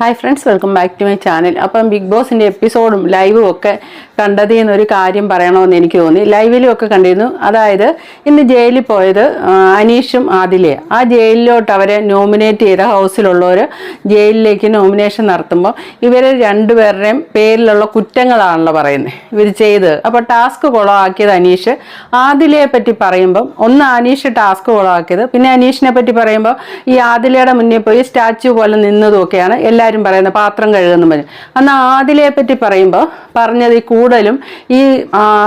Hi friends welcome back to my channel അപ്പം big ബോസിന്റെ എപ്പിസോഡും ലൈവും ഒക്കെ കണ്ടതിൽ നിന്നൊരു കാര്യം പറയണമെന്ന് എനിക്ക് തോന്നി. ലൈവിലും ഒക്കെ കണ്ടിരുന്നു. അതായത് ഇന്ന് ജയിലിൽ പോയത് അനീഷും ആദിലേ. ആ ജയിലിലോട്ട് അവരെ നോമിനേറ്റ് ചെയ്ത ഹൗസിലുള്ളവർ ജയിലിലേക്ക് നോമിനേഷൻ നടത്തുമ്പോൾ ഇവർ രണ്ടുപേരുടെയും പേരിലുള്ള കുറ്റങ്ങളാണല്ലോ പറയുന്നത് ഇവർ ചെയ്തത്. അപ്പോൾ ടാസ്ക് കുളമാക്കിയത് അനീഷ്. ആദിലയെ പറ്റി പറയുമ്പം ഒന്ന് അനീഷ് ടാസ്ക് കുളമാക്കിയത് പിന്നെ അനീഷിനെ പറ്റി പറയുമ്പോൾ ഈ ആദിലയുടെ മുന്നിൽ പോയി സ്റ്റാച്യു പോലെ നിന്നതും ഒക്കെയാണ്. എല്ലാവരും പറയുന്നത് പാത്രം കഴുകുന്നു പറഞ്ഞു. അന്ന് ആദിലയെ പറ്റി പറയുമ്പോൾ പറഞ്ഞത് ഈ കൂടുതലും ഈ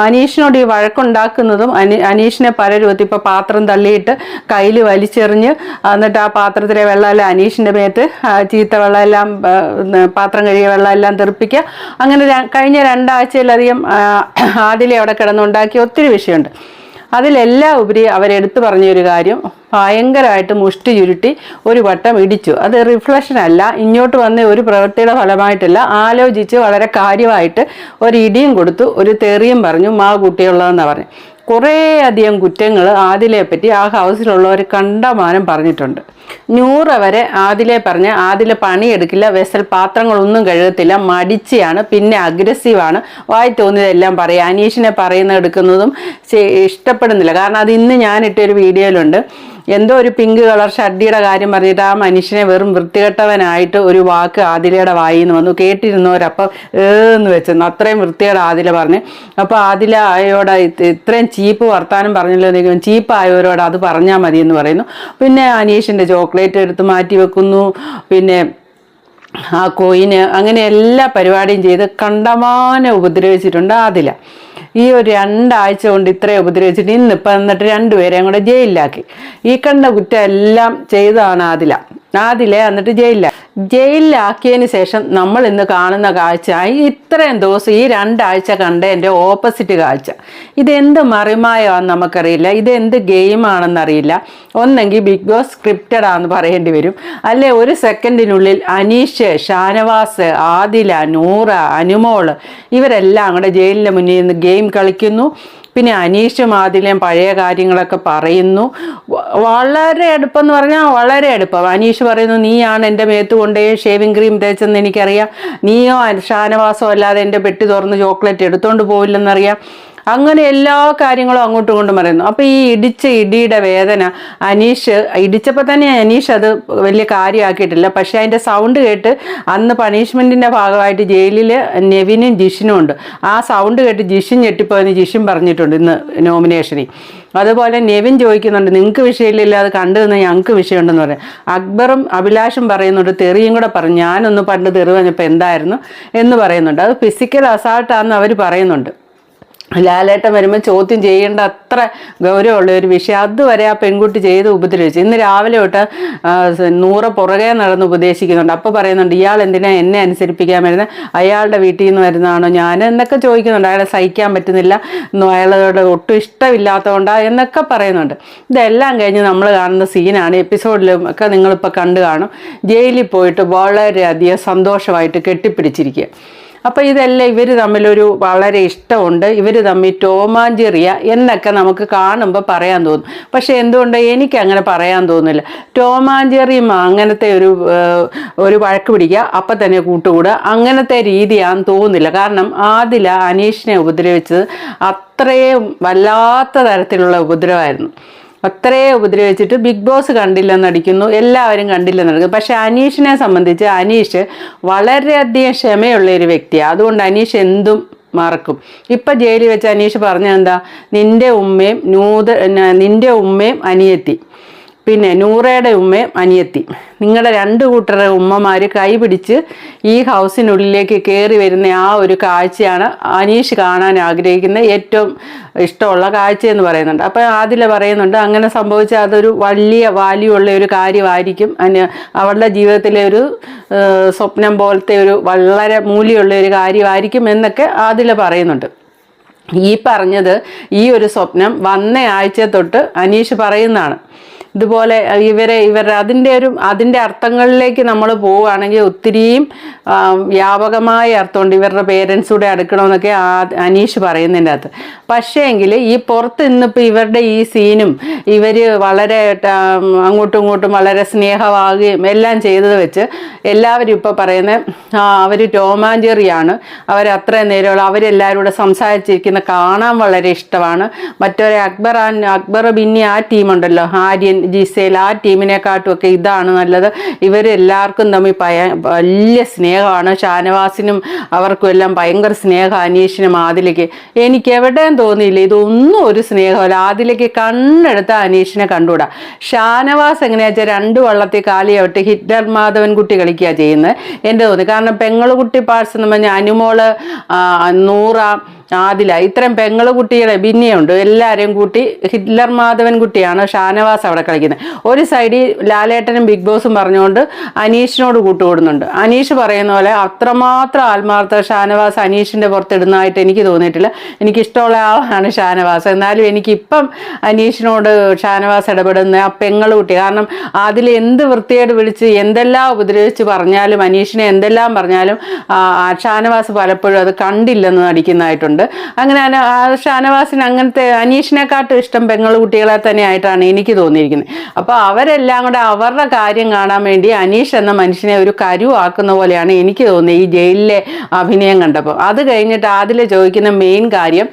അനീഷിനോട് ഈ വഴക്കുണ്ടാക്കുന്നതും അനി അനീഷിനെ പല രൂപത്തിൽ ഇപ്പോൾ പാത്രം തള്ളിയിട്ട് കയ്യിൽ വലിച്ചെറിഞ്ഞ് എന്നിട്ട് ആ പാത്രത്തിലെ വെള്ളമെല്ലാം അനീഷിന്റെ മേത്ത് ചീത്ത വെള്ളമെല്ലാം പാത്രം കഴുകിയ വെള്ളമെല്ലാം തെറിപ്പിക്കുക. അങ്ങനെ കഴിഞ്ഞ രണ്ടാഴ്ചയിലധികം ആദിലെ അവിടെ കിടന്നുണ്ടാക്കിയ ഒത്തിരി വിഷയമുണ്ട്. അതിലെല്ലാം ഉപരി അവരെടുത്തു പറഞ്ഞൊരു കാര്യം ഭയങ്കരമായിട്ട് മുഷ്ടി ചുരുട്ടി ഒരു വട്ടം ഇടിച്ചു. അത് റിഫ്ലക്ഷൻ അല്ല ഇങ്ങോട്ട് വന്ന ഒരു പ്രവൃത്തിയുടെ ഫലമായിട്ടല്ല ആലോചിച്ച് വളരെ കാര്യമായിട്ട് ഒരു ഇടിയും കൊടുത്തു ഒരു തെറിയും പറഞ്ഞു മാ കുട്ടിയുള്ളതെന്നാണ് പറഞ്ഞു. കുറേ അധികം കുറ്റങ്ങൾ ആദിലയെ പറ്റി ആ ഹൗസിലുള്ളവർ കണ്ടമാനം പറഞ്ഞിട്ടുണ്ട്. നൂറ് വരെ ആദിലെ പറഞ്ഞ് ആദിലെ പണിയെടുക്കില്ല വെസൽ പാത്രങ്ങളൊന്നും കഴുകത്തില്ല മടിച്ചിയാണ് പിന്നെ അഗ്രസീവാണ് വായി തോന്നിയതെല്ലാം പറയും. അനീഷിനെ പറയുന്ന എടുക്കുന്നതും ഇഷ്ടപ്പെടുന്നില്ല. കാരണം അത് ഇന്ന് ഞാനിട്ടൊരു വീഡിയോയിലുണ്ട്. എന്തോ ഒരു പിങ്ക് കളർ ഷഡ്ഡിയുടെ കാര്യം പറഞ്ഞിട്ട് ആ മനുഷ്യനെ വെറും വൃത്തികെട്ടവനായിട്ട് ഒരു വാക്ക് ആദിലയുടെ വായിന്ന് വന്നു. കേട്ടിരുന്നവരപ്പം ഏന്ന് വെച്ചെന്ന്. അത്രയും വൃത്തിയുടെ ആദില പറഞ്ഞ്. അപ്പോൾ ആദില ആയോട് ഇത് ഇത്രയും ചീപ്പ് വർത്താനം പറഞ്ഞല്ലോ എന്ന് ചീപ്പ് ആയവരോട് അത് പറഞ്ഞാൽ മതി എന്ന് പറയുന്നു. പിന്നെ അനീഷിന്റെ ചോക്ലേറ്റ് എടുത്ത് മാറ്റി വെക്കുന്നു. പിന്നെ ആ കോയിന് അങ്ങനെ എല്ലാ പരിപാടിയും ചെയ്ത് കണ്ടമാനം ഉപദ്രവിച്ചിട്ടുണ്ട് ആദില. ഈ ഒരു രണ്ടാഴ്ച കൊണ്ട് ഇത്രയും ഉപദ്രവിച്ചിട്ട് ഇന്നിപ്പം എന്നിട്ട് രണ്ടുപേരെയും കൂടെ ജയിലിലാക്കി. ഈ കണ്ട കുറ്റം എല്ലാം ചെയ്തതാണ് ആദില. ആദിലെ എന്നിട്ട് ജയിലില ജയിലിലാക്കിയതിന് ശേഷം നമ്മൾ ഇന്ന് കാണുന്ന കാഴ്ച ഇത്രയും ദിവസം ഈ രണ്ടാഴ്ച കണ്ട എന്റെ ഓപ്പോസിറ്റ് കാഴ്ച. ഇതെന്ത് മറിമായാന്ന് നമുക്കറിയില്ല. ഇതെന്ത് ഗെയിമാണെന്നറിയില്ല. ഒന്നെങ്കിൽ ബിഗ് ബോസ് സ്ക്രിപ്റ്റഡ് ആണെന്ന് പറയേണ്ടി വരും. അല്ലെ ഒരു സെക്കൻഡിനുള്ളിൽ അനീഷ് ഷാനവാസ് ആദില നൂറ അനുമോൾ ഇവരെല്ലാം അങ്ങോട്ട് ജയിലിന്റെ മുന്നിൽ നിന്ന് ഗെയിം കളിക്കുന്നു. പിന്നെ അനീഷും ആദിലയും പഴയ കാര്യങ്ങളൊക്കെ പറയുന്നു. വളരെ അടുപ്പം എന്ന് പറഞ്ഞാൽ വളരെ അടുപ്പം. അനീഷ് പറയുന്നു നീയാണ് എന്റെ മേത്ത് കൊണ്ടുപോയി ഷേവിങ് ക്രീം തേച്ചെന്ന് എനിക്കറിയാം. നീയോ ഷാനവാസോ അല്ലാതെ എന്റെ പെട്ടി തുറന്ന് ചോക്ലേറ്റ് എടുത്തുകൊണ്ട് പോവില്ലെന്നറിയാം. അങ്ങനെ എല്ലാ കാര്യങ്ങളും അങ്ങോട്ടും ഇങ്ങോട്ടും പറയുന്നു. അപ്പോൾ ഈ ഇടിച്ച ഇടിയുടെ വേദന അനീഷ് ഇടിച്ചപ്പോൾ തന്നെ അനീഷ് അത് വലിയ കാര്യമാക്കിയിട്ടില്ല. പക്ഷേ അതിന്റെ സൗണ്ട് കേട്ട് അന്ന് പണിഷ്മെന്റിന്റെ ഭാഗമായിട്ട് ജയിലിൽ നെവിനും ജിഷിനും ഉണ്ട്. ആ സൗണ്ട് കേട്ട് ജിഷിൻ ഞെട്ടിപ്പോയെന്ന് ജിഷിൻ പറഞ്ഞിട്ടുണ്ട് ഇന്ന് നോമിനേഷനിൽ അതുപോലെ നെവിൻ ചോദിക്കുന്നുണ്ട് നിങ്ങൾക്ക് വിഷയമില്ല അത് കണ്ടു നിന്ന് ഞങ്ങൾക്ക് വിഷയമുണ്ടെന്ന് പറയും. അക്ബറും അഭിലാഷും പറയുന്നുണ്ട് തെറിയും കൂടെ പറഞ്ഞു. ഞാനൊന്ന് പണ്ട് തെറി വന്നപ്പോൾ എന്തായിരുന്നു? എന്ന് പറയുന്നുണ്ട്. അത് ഫിസിക്കൽ അസാൾട്ടാണെന്ന് അവർ പറയുന്നുണ്ട്. ലാലേട്ടൻ വരുമ്പോൾ ചോദ്യം ചെയ്യേണ്ട അത്ര ഗൗരവമുള്ള ഒരു വിഷയം. അതുവരെ ആ പെൺകുട്ടി ചെയ്ത് ഉപദ്രവിച്ചു. ഇന്ന് രാവിലെ തൊട്ട് നൂറ് പുറകെ നടന്ന് ഉപദേശിക്കുന്നുണ്ട്. അപ്പോൾ പറയുന്നുണ്ട് ഇയാൾ എന്തിനാ എന്നെ അനുസരിപ്പിക്കാൻ വരുന്നത് അയാളുടെ വീട്ടിൽ നിന്ന് വരുന്നതാണോ ഞാൻ? എന്നൊക്കെ ചോദിക്കുന്നുണ്ട്. അയാളെ സഹിക്കാൻ പറ്റുന്നില്ല. അയാളോട് ഒട്ടും ഇഷ്ടമില്ലാത്തതുകൊണ്ടാ എന്നൊക്കെ പറയുന്നുണ്ട്. ഇതെല്ലാം കഴിഞ്ഞ് നമ്മൾ കാണുന്ന സീനാണ്. എപ്പിസോഡിലും ഒക്കെ നിങ്ങളിപ്പോൾ കണ്ടു കാണും. ജയിലിൽ പോയിട്ട് വളരെയധികം സന്തോഷമായിട്ട് കെട്ടിപ്പിടിച്ചിരിക്കുക. അപ്പോൾ ഇതെല്ലാം ഇവർ തമ്മിലൊരു വളരെ ഇഷ്ടമുണ്ട്. ഇവർ തമ്മിൽ ടോമാഞ്ചെറിയ എന്നൊക്കെ നമുക്ക് കാണുമ്പോൾ പറയാൻ തോന്നും. പക്ഷേ എന്തുകൊണ്ട് എനിക്ക് അങ്ങനെ പറയാൻ തോന്നുന്നില്ല. ടോമാഞ്ചെറിയും അങ്ങനത്തെ ഒരു ഒരു വഴക്ക് പിടിക്കുക അപ്പം തന്നെ കൂട്ടുകൂടുക അങ്ങനത്തെ രീതിയാണെന്ന് തോന്നുന്നില്ല. കാരണം ആദില അനീഷിനെ ഉപദ്രവിച്ചത് അത്രയും വല്ലാത്ത തരത്തിലുള്ള ഉപദ്രവമായിരുന്നു. അത്രയും ഉപദ്രവിച്ചിട്ട് ബിഗ് ബോസ് കണ്ടില്ലെന്ന് അടിക്കുന്നു എല്ലാവരും കണ്ടില്ലെന്ന് അടിക്കുന്നു പക്ഷെ അനീഷിനെ സംബന്ധിച്ച് അനീഷ് വളരെയധികം ക്ഷമയുള്ള ഒരു വ്യക്തിയാണ് അതുകൊണ്ട് അനീഷ് എന്തും മറക്കും. ഇപ്പം ജയിലിൽ വെച്ച് അനീഷ് പറഞ്ഞെന്താ നിന്റെ ഉമ്മയും നൂത നിന്റെ ഉമ്മയും അനിയത്തി. പിന്നെ നൂറയുടെ ഉമ്മയും അനിയത്തി. നിങ്ങളുടെ രണ്ട് കൂട്ടരുടെ ഉമ്മമാർ കൈ പിടിച്ച് ഈ ഹൗസിനുള്ളിലേക്ക് കയറി വരുന്ന ആ ഒരു കാഴ്ചയാണ് അനീഷ് കാണാൻ ആഗ്രഹിക്കുന്ന ഏറ്റവും ഇഷ്ടമുള്ള കാഴ്ചയെന്ന് പറയുന്നുണ്ട്. അപ്പോൾ ആദില പറയുന്നുണ്ട് അങ്ങനെ സംഭവിച്ചാൽ അതൊരു വലിയ വാല്യൂ ഉള്ള ഒരു കാര്യമായിരിക്കും. അതിന് അവളുടെ ജീവിതത്തിലെ ഒരു സ്വപ്നം പോലത്തെ ഒരു വളരെ മൂല്യമുള്ള ഒരു കാര്യമായിരിക്കും എന്നൊക്കെ ആദില പറയുന്നുണ്ട്. ഈ പറഞ്ഞത് ഈ ഒരു സ്വപ്നം വന്ന ആഴ്ച തൊട്ട് അനീഷ് പറയുന്നതാണ്. ഇതുപോലെ ഇവരെ ഇവർ അതിന്റെ ഒരു അതിന്റെ അർത്ഥങ്ങളിലേക്ക് നമ്മൾ പോവുകയാണെങ്കിൽ ഒത്തിരിയും വ്യാപകമായ അർത്ഥമുണ്ട് ഇവരുടെ പേരൻസ് കൂടെ അടുക്കണമെന്നൊക്കെ അനീഷ് പറയുന്നതിന്റെ അകത്ത്. പക്ഷേ എങ്കിൽ ഈ പുറത്ത് ഇന്നിപ്പോൾ ഇവരുടെ ഈ സീനും ഇവർ വളരെ അങ്ങോട്ടും ഇങ്ങോട്ടും വളരെ സ്നേഹമാകുകയും എല്ലാം ചെയ്തത് വെച്ച് എല്ലാവരും ഇപ്പോൾ പറയുന്നത് അവർ ടോമാഞ്ചെറിയാണ് അവർ അത്രയും നേരമുള്ള അവരെല്ലാവരും കൂടെ സംസാരിച്ചിരിക്കുന്ന കാണാൻ വളരെ ഇഷ്ടമാണ്. മറ്റൊരു അക്ബർ അക്ബർ ബിന്നി ആ ടീമുണ്ടല്ലോ ആര്യൻ ജിസേൽ ആ ടീമിനെക്കാട്ടും ഒക്കെ ഇതാണ് നല്ലത്. ഇവരെല്ലാവർക്കും തമ്മിൽ പയ വലിയ സ്നേഹമാണ്. ഷാനവാസിനും അവർക്കും എല്ലാം ഭയങ്കര സ്നേഹം അനീഷിനും ആദിലേക്ക് എനിക്ക് എവിടെയും തോന്നിയില്ല. ഇതൊന്നും ഒരു സ്നേഹമല്ല. ആദിലേക്ക് കണ്ണെടുത്ത അനീഷിനെ കണ്ടുകൂടാ. ഷാനവാസ് എങ്ങനെയാ വെച്ചാൽ രണ്ട് വള്ളത്തിൽ കാലിയാവിട്ട് ഹിറ്റ്ലർ മാധവൻകുട്ടി കളിക്കുക ചെയ്യുന്നത്. എന്റെ തോന്നി. കാരണം പെങ്ങളുകുട്ടി കുട്ടി എന്ന് പറഞ്ഞാൽ അനുമോൾ നൂറ ആദില ഇത്രയും പെങ്ങൾ കുട്ടികളെ ഭിന്നയുണ്ട് എല്ലാവരെയും കൂട്ടി ഹിറ്റ്ലർ മാധവൻ കുട്ടിയാണ് ഷാനവാസ് അവിടെ കളിക്കുന്നത്. ഒരു സൈഡിൽ ലാലേട്ടനും ബിഗ് ബോസും പറഞ്ഞുകൊണ്ട് അനീഷിനോട് കൂട്ടുകൂടുന്നുണ്ട്. അനീഷ് പറയുന്ന പോലെ അത്രമാത്രം ആത്മാർത്ഥ ഷാനവാസ് അനീഷിന്റെ പുറത്തിടുന്നതായിട്ട് എനിക്ക് തോന്നിയിട്ടില്ല. എനിക്കിഷ്ടമുള്ള ആളാണ് ഷാനവാസ്. എന്നാലും എനിക്കിപ്പം അനീഷിനോട് ഷാനവാസ് ഇടപെടുന്ന ആ പെങ്ങൾ കുട്ടി കാരണം അതിൽ എന്ത് വൃത്തിയായിട്ട് വിളിച്ച് എന്തെല്ലാം ഉപദ്രവിച്ച് പറഞ്ഞാലും അനീഷിനെ എന്തെല്ലാം പറഞ്ഞാലും ഷാനവാസ് പലപ്പോഴും അത് കണ്ടില്ലെന്ന് നടിക്കുന്നതായിട്ടുണ്ട്. അങ്ങനെ ആ ഷാനവാസിന് അങ്ങനത്തെ അനീഷിനെക്കാട്ടും ഇഷ്ടം പെങ്ങൾ കുട്ടികളെ തന്നെ ആയിട്ടാണ് എനിക്ക് തോന്നിയിരിക്കുന്നത്. അപ്പോൾ അവരെല്ലാം കൂടെ അവരുടെ കാര്യം കാണാൻ വേണ്ടി അനീഷ് എന്ന മനുഷ്യനെ ഒരു കരുവാക്കുന്ന പോലെയാണ് എനിക്ക് തോന്നിയത് ഈ ജയിലിലെ അഭിനയം കണ്ടപ്പോൾ. അത് കഴിഞ്ഞിട്ട് അതിൽ ചോദിക്കുന്ന മെയിൻ കാര്യം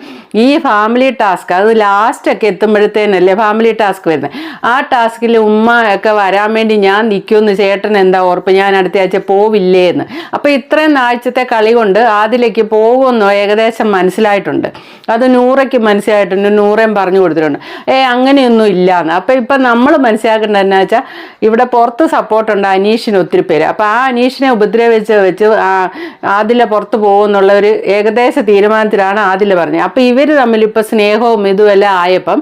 ഈ ഫാമിലി ടാസ്ക് അത് ലാസ്റ്റൊക്കെ എത്തുമ്പോഴത്തേനല്ലേ ഫാമിലി ടാസ്ക് വരുന്നത്? ആ ടാസ്കിൽ ഉമ്മ ഒക്കെ വരാൻ വേണ്ടി ഞാൻ നിൽക്കുമെന്ന് ചേട്ടൻ എന്താ ഓർപ്പ് ഞാൻ അടുത്ത ആഴ്ച പോവില്ലേ എന്ന് അപ്പോൾ ഇത്രയും ആഴ്ചത്തെ കളി കൊണ്ട് അതിലേക്ക് പോകുമെന്നോ ഏകദേശം മനസ്സിലായിട്ടുണ്ട്. അത് നൂറയ്ക്ക് മനസ്സിലായിട്ടുണ്ട് നൂറേം പറഞ്ഞു കൊടുത്തിട്ടുണ്ട്. ഏ അങ്ങനെയൊന്നും ഇല്ലാന്ന്. അപ്പം ഇപ്പം നമ്മൾ മനസ്സിലാക്കേണ്ടത് എന്നാ വെച്ചാൽ ഇവിടെ പുറത്ത് സപ്പോർട്ടുണ്ട് അനീഷിന് ഒത്തിരി പേര്. അപ്പം ആ അനീഷിനെ ഉപദ്രവിച്ച് വെച്ച് ആദില പുറത്ത് പോകുമെന്നുള്ള ഒരു ഏകദേശ തീരുമാനത്തിലാണ് ആദില പറഞ്ഞത്. അപ്പം ഇവർ തമ്മിൽ ഇപ്പം സ്നേഹവും ഇതുമെല്ലാം ആയപ്പം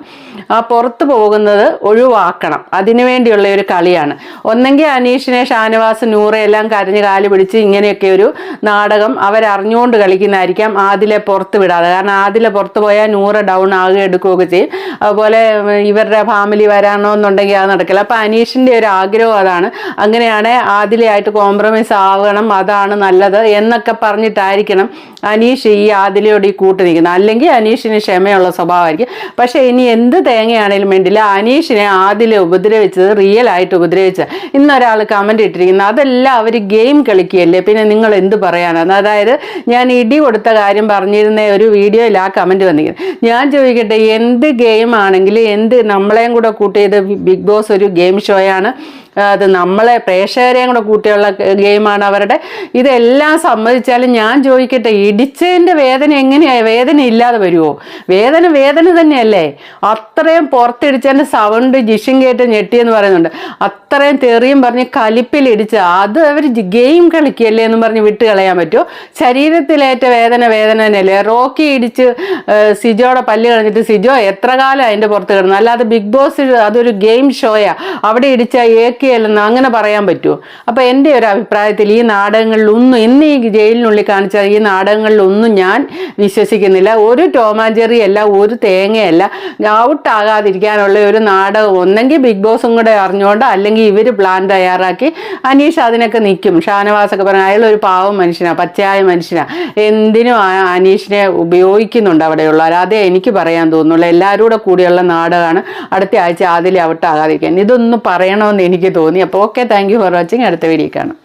ആ പുറത്ത് പോകുന്നത് ഒഴിവാക്കണം. അതിനു വേണ്ടിയുള്ള ഒരു കളിയാണ്. ഒന്നെങ്കിൽ അനീഷിനെ ഷാനവാസ് നൂറയെല്ലാം കരഞ്ഞ് കാൽ പിടിച്ച് ഇങ്ങനെയൊക്കെ ഒരു നാടകം അവരറിഞ്ഞുകൊണ്ട് കളിക്കുന്നതായിരിക്കാം ആദിലെ പുറത്ത് വിടാതെ. കാരണം ആദിലെ പുറത്ത് പോയാൽ നൂറ് ഡൗൺ ആകുക എടുക്കുകയൊക്കെ ചെയ്യും. അതുപോലെ ഇവരുടെ ഫാമിലി വരാണോ എന്നുണ്ടെങ്കിൽ അത് നടക്കില്ല. അപ്പം അനീഷിന്റെ ഒരു ആഗ്രഹം അതാണ്. അങ്ങനെയാണ് ആദിലയായിട്ട് കോംപ്രമൈസ് ആവണം അതാണ് നല്ലത് എന്നൊക്കെ പറഞ്ഞിട്ടായിരിക്കണം അനീഷ് ഈ ആദിലയോട് ഈ കൂട്ട് നിൽക്കുന്നത് അല്ലെങ്കിൽ അനീഷിന് ക്ഷമയുള്ള സ്വഭാവമായിരിക്കും. പക്ഷേ ഇനി എന്ത് തേങ്ങയാണേലും വേണ്ടില്ല. അനീഷിനെ ആദിലെ ഉപദ്രവിച്ചത് റിയൽ ആയിട്ട് ഉപദ്രവിച്ചത് ഇന്നൊരാൾ കമന്റ് ഇട്ടിരിക്കുന്നത് അതെല്ലാം അവർ ഗെയിം കളിക്കുകയല്ലേ? പിന്നെ നിങ്ങൾ എന്ത് പറയാനാണ് അതായത് ഞാൻ ഇടി കൊടുത്ത കാര്യം പറഞ്ഞിരുന്ന ഒരു വീഡിയോയിൽ ആ കമന്റ് വന്നിരിക്കുന്നത്. ഞാൻ ചോദിക്കട്ടെ എന്ത് ഗെയിം ആണെങ്കിലും എന്ത് നമ്മളെയും കൂടെ കൂട്ടിയത് ബിഗ് ബോസ് ഒരു ഗെയിം ഷോയാണ് അത് നമ്മളെ പ്രേക്ഷകരെയും കൂടെ കൂട്ടിയുള്ള ഗെയിമാണ് അവരുടെ. ഇതെല്ലാം സമ്മതിച്ചാലും ഞാൻ ചോദിക്കട്ടെ ഇടിച്ചതിന്റെ വേദന എങ്ങനെയാ? വേദന ഇല്ലാതെ വരുമോ വേദന വേദന തന്നെയല്ലേ? അത്രയും പുറത്തിടിച്ചതിന്റെ സൗണ്ട് ജിഷൻ കേട്ട് ഞെട്ടിയെന്ന് പറയുന്നുണ്ട്. അത്രയും തെറിയും പറഞ്ഞ് കലിപ്പിലിടിച്ച് അത് അവർ ഗെയിം കളിക്കുകയല്ലേ എന്ന് പറഞ്ഞ് വിട്ട് കളയാൻ പറ്റുമോ ശരീരത്തിലേറ്റ വേദന വേദന തന്നെയല്ലേ? റോക്കി ഇടിച്ച് സിജോടെ പല്ല് കളഞ്ഞിട്ട് സിജോ എത്ര കാലം അതിന്റെ പുറത്ത് കിടന്നു? അല്ലാതെ ബിഗ് ബോസ് അതൊരു ഗെയിം ഷോയാ. അവിടെ ഇടിച്ച ഏക്കിയല്ലെന്ന് അങ്ങനെ പറയാൻ പറ്റുമോ? അപ്പോൾ എന്റെ ഒരു അഭിപ്രായത്തിൽ ഈ നാടകങ്ങളിലൊന്നും ഇന്ന് ഈ ജയിലിനുള്ളിൽ കാണിച്ച ഈ നാടകങ്ങളിലൊന്നും ഞാൻ വിശ്വസിക്കുന്നില്ല. ഒരു ടോമാഞ്ചെറി അല്ല ഒരു തേങ്ങയല്ല ഔട്ട് ആകാതിരിക്കാനുള്ള ഒരു നാടകം ഒന്നെങ്കിൽ ബിഗ് ബോസും കൂടെ അറിഞ്ഞുകൊണ്ട് അല്ലെങ്കിൽ ഇവർ പ്ലാൻ തയ്യാറാക്കി അനീഷ് അതിനൊക്കെ നിൽക്കും. ഷാനവാസൊക്കെ പറഞ്ഞ അയാൾ ഒരു പാവം മനുഷ്യനാണ് പച്ചയായ മനുഷ്യനാണ് എന്തിനും അനീഷിനെ ഉപയോഗിക്കുന്നുണ്ട് അവിടെയുള്ളവർ അതേ എനിക്ക് പറയാൻ തോന്നുന്നുള്ളൂ. എല്ലാവരും കൂടെ കൂടിയുള്ള നാടകമാണ് അടുത്ത ആഴ്ച അതിൽ ഔട്ടാകാതിരിക്കാൻ. ഇതൊന്ന് പറയണമെന്ന് എനിക്ക് തോന്നി. അപ്പോൾ okay thank you for watching അടുത്ത വീഡിയോ കാണാം.